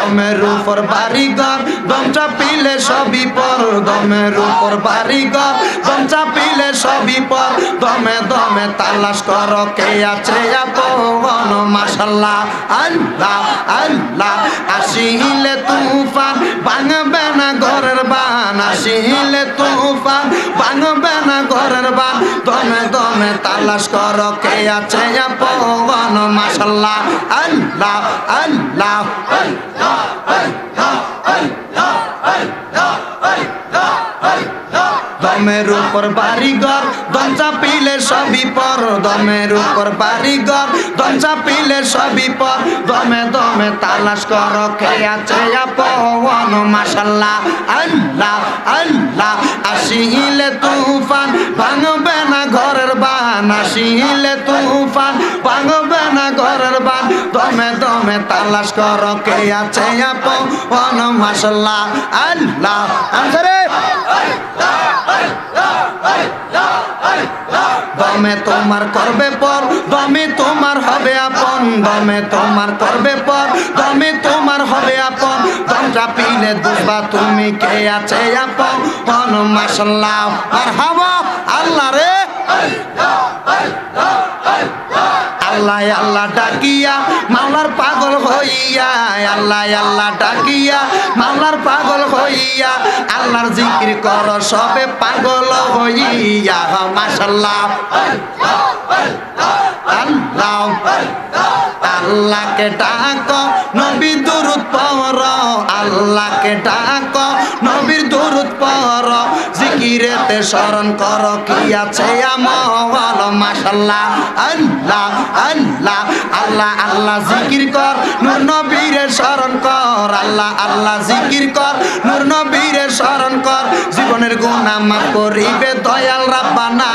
দমের উপর বাড়ি ঘর দম চাপিলে সবই পর দমের উপর বাড়ি ঘর দম চাপিলে সবই পর দমে দমে তালাশ কর, কে আছে আপন? মাসাল্লাহ আল্লাহ আল্লাহ, আসিলে তুফান ভাঙবে আসিলে তুফান ভাঙবে না ঘরের বান দমে দমে তালাশ কর কে আছে আপন মাশাল্লাহ আল্লাহ আল্লাহ দমের উপর বাড়ি ঘর দম চাপিলে সবই পর। দমের উপর বাড়ি ঘর দম চাপিলে সবই পর। দমে দমে তালাশ কর, কে আছে আপন? মাশাল্লাহ, আল্লাহ আল্লাহ। আসিলে তুফান, ভাঙবে না ঘরের বান। আসিলে তুফান, ভাঙবে না ঘরের বান। দমে দমে তালাশ কর, কে আছে আপন? মাশাল্লাহ, আল্লাহ। আনসারে! দমে তোমার করবে পর দমে তোমার হবে আপন। দমে তোমার করবে পর দমে তোমার হবে আপন। দম চাপিলে দুবা তুমি কে আছে আপন। হন মাসাল্লাহ আর হাওয়া আল্লাহ রে। আল্লাহ আল্লাহ ডাকিয়া, মাওলার পাগল হইয়া, আল্লাহ আল্লাহ ডাকিয়া, মাওলার পাগল হইয়া, আল্লাহর জিকির কর, সবে পাগল হইয়া, মাশাল্লাহ। আল্লাহ, আল্লাহকে ডাক, নবী দুরুদ পর আল্লাহকে ডাক নবীর দুরুদ পর জিকিরেতে স্মরণ কর কি আছে মাশাল্লাহ। আল্লাহ আল্লাহ জিকির কর, নূর নবীরে স্মরণ কর। আল্লাহ আল্লাহ জিকির কর, নূর নবীরে স্মরণ কর। জীবনের মাফ করিবে দয়াল রাব্বানা।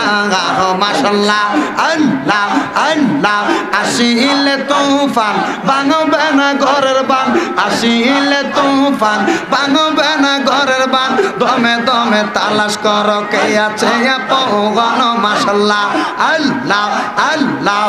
মাশাল্লাহ। আল্লাহ আল্লাহ, আসিলে তুফান না ঘরের বান। আসিলে তুফান ভাঙবে না ঘরের বান। দমে দমে তালাশ কর কে আছে পৌগন মাসাল্লাহ আল্লাহ আল্লাহ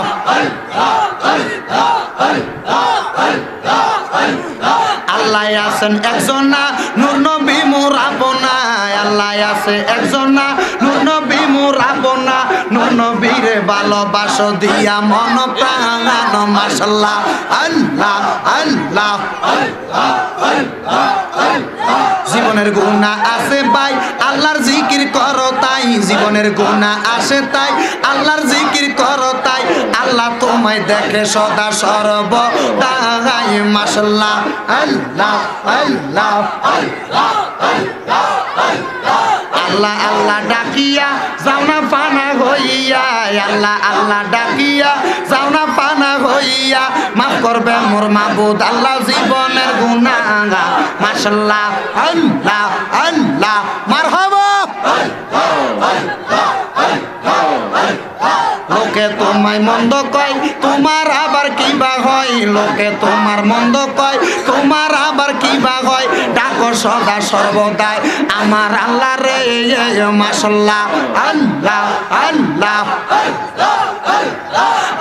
আল্লাহ আছেন একজন না, নূর নবী মোর আপনা আল্লাহ আছে একজন না, নূর নবী মোর না নূর নবীরে ভালোবাসো দিয়া মন প্রাণ মাশাল্লাহ, আল্লাহ আল্লাহ, জীবনের গুণা আছে ভাই, আল্লাহর জিকির করো তাই, জীবনের গুণা আসে তাই, আল্লাহর জিকির করো তাই, আল্লাহ তোমায় দেখে সদা সর্ব দাই মাসাল্লাহ আল্লাহ আল্লাহ আল্লাহ আল্লাহ ডাকিয়া, যাও পানা হইয়া। আল্লাহ আল্লাহ ডাকিয়া, যাও পানা হইয়া। মাফ করবে মোর মাবুদ, আল্লাহ জীবনের গুণাঙ্গা মাশাল্লাহ, আল্লাহ আল্লাহ, মারহাবা। লোকে তোমায় মন্দ কয়, তোমার আবার কি বা হয়? লোকে তোমার মন্দ কয়, তোমার আবার কি বা হয়? ডাকো সদা সর্বদাই, আমার আল্লাহ রে মাসাল্লাহ আল্লাহ আল্লাহ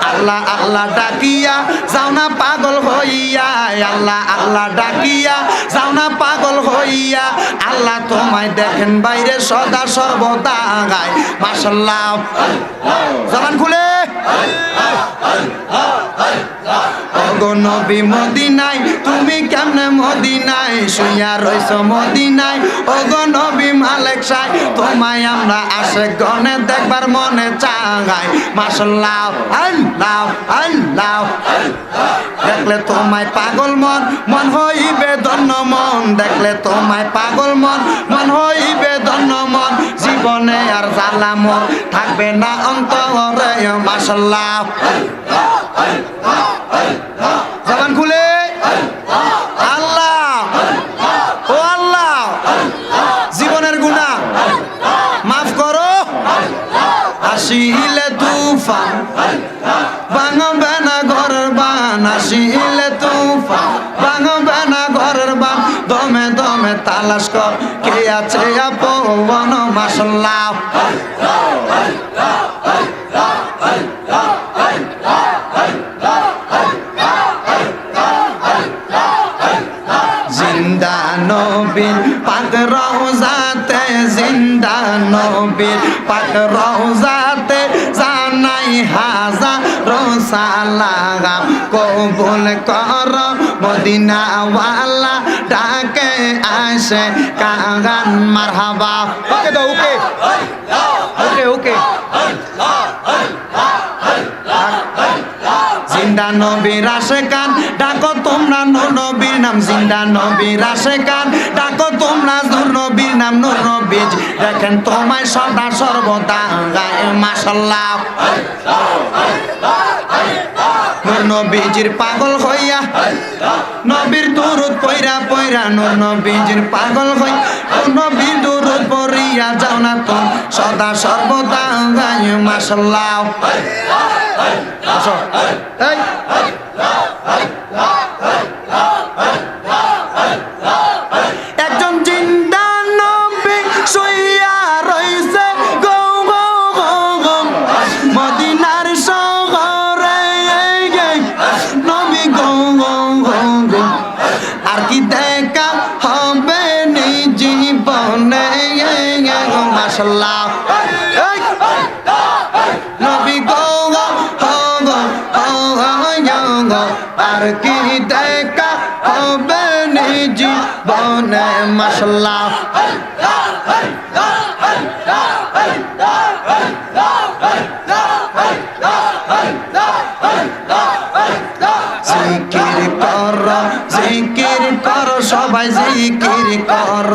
আল্লাহ আল্লাহ ডাকিয়া, যাও না পাগল হইয়া, আল্লাহ আল্লাহ ডাকিয়া, যাও না পাগল হইয়া, আল্লাহ তোমায় দেখেন বাইরে সদা সর্বদা গায় মাসাল্লাহ খুলে। নবী মদিনায়, তুমি কেমনে মদিনায়? শুইয়া রইছ মদিনায় ওগো নবী মালিক সাই তোমায় আমরা আসে গনে দেখবার মনে চাঙাই মাসাল্লাহ আল্লাহ আল্লাহ দেখলে তোমায় পাগল মন মন হইবে ধন্য মন। দেখলে তোমায় পাগল মন মন হইবে ধন্য মন। জীবনে আর জ্বালা মন থাকবে না অন্তরে। মাসাল্লাহ জবান খুলে। আল্লাহ। ও আল্লাহ। জীবনের গুণা মাফ করো। আসিলে তুফান। ভাঙবে না ঘরের বান। আসিলে তুফান। ভাঙবে না ঘরের বান। দমে দমে তালাশ কর। কে আছে আপন? মাসাল্লাহ রোসালাগাম কবুল কর। মদিনাওয়ালা ডাকে আসে কাগান মারহাবা। ওকে তো, ওকে। ওকে ওকে। জিন্দা নবীর আসে কান ডাকো তোমরা নবীর নাম। জিন্দা নবীর আসে কান ডাকো তোমরা নবীর নাম নূর নবীজ। দেখেন তোমায় সদা সর্বদা গায়ে মাসাল্লাহ নূর নবীজির পাগল হইয়া নবীর দুরুদ পয়রা পয়রা নূর নবীজির পাগল হই নবীর দুরুদ পড়িয়া যাও না তো, সদা সর্বদা গায়ে মাসাল্লাহ আসো। এই। আর কি দেখা হবে নিজি বনে? মশলা জিকির কর জিকির কর। সবাই জিকির কর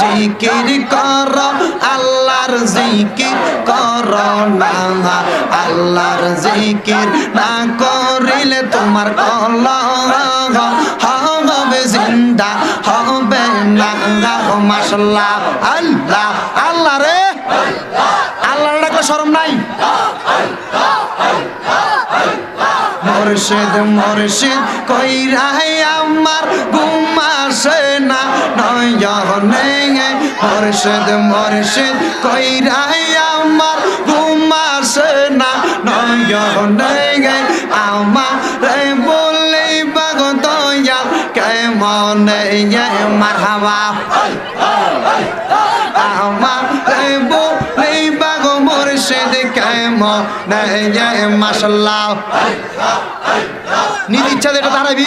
জিকির কর, আল্লাহর জিকির কর না। আল্লাহর জিকির না করিলে তোমার কল হবে জিন্দা, হবে না মাসাল্লাহ আল্লাহ আল্লাহ রে। আল্লাহর ডাকলে শরম নাই? মুর্শিদ মুর্শিদ কইরাই আমার না নয়নে মুর্শিদ মুর্শিদ কইরাই আমার ঘুমাসে না নয়নে আমার বলে বাগ দয়াল কেমন মারহাবা? আমার বলে বাগ মুর্শিদ কেমন মাসাল্লাহ নিজ ইচ্ছা এটা দাঁড়াবি।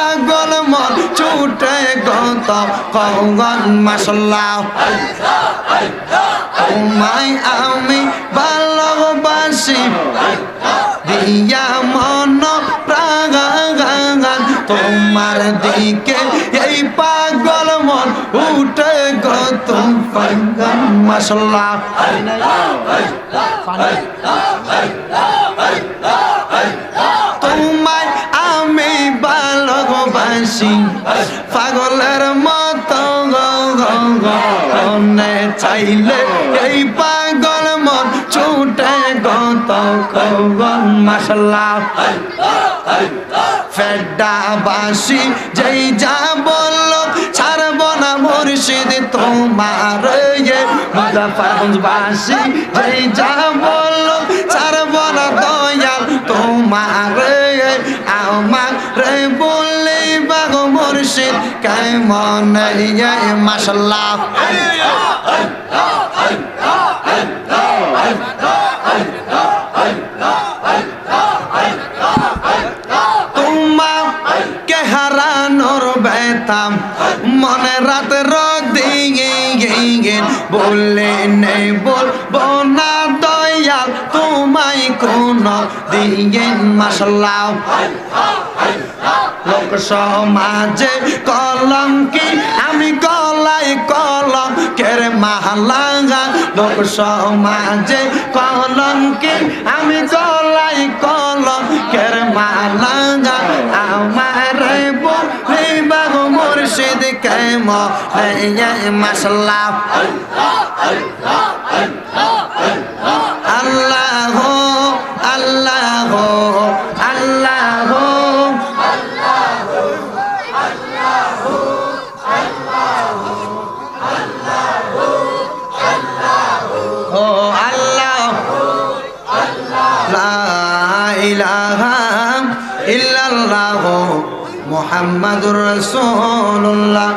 গত কগন মাসাল্লাহ তোমায় আমি ভালোবাসি। দিয়া মন প্রাগান তোমার দিকে এই পাগল মন উঠে গত পাগন মশলা আমি ভালোবাসি পাগলের মতো গো গো গো, মনে চাইলে এই পাগল মন ছুটে গত কগন মশলা ফেডাবাসী যেই যা বলল ছাড়ব না মুর্শিদ তোমার ইয়ে। মুজাফরগঞ্জবাসী যেই যা বলল ছাড়ব না দয়াল তোমার ইয়ে। আমার মুর্শিদ কেমন মাসাল্লাহ তোমাকে হারানোর বেতাম মনে রাত রদিগে বললে নেই, বলব না, দয়াল তোমায় কোন দিন মাসাল্লাহ লোক সমাজে কলঙ্কি আমি গলাই কলম। কেরে মাহালাঙ্গা লোক সমাজে কলঙ্কি আমি গলাই কলম। কেরে মাহালাঙ্গা আমার বলে বাগ মুর্শিদ কেম? আল্লাহ আল্লাহ আল্লাহ। মুহাম্মাদুর রাসূলুল্লাহ।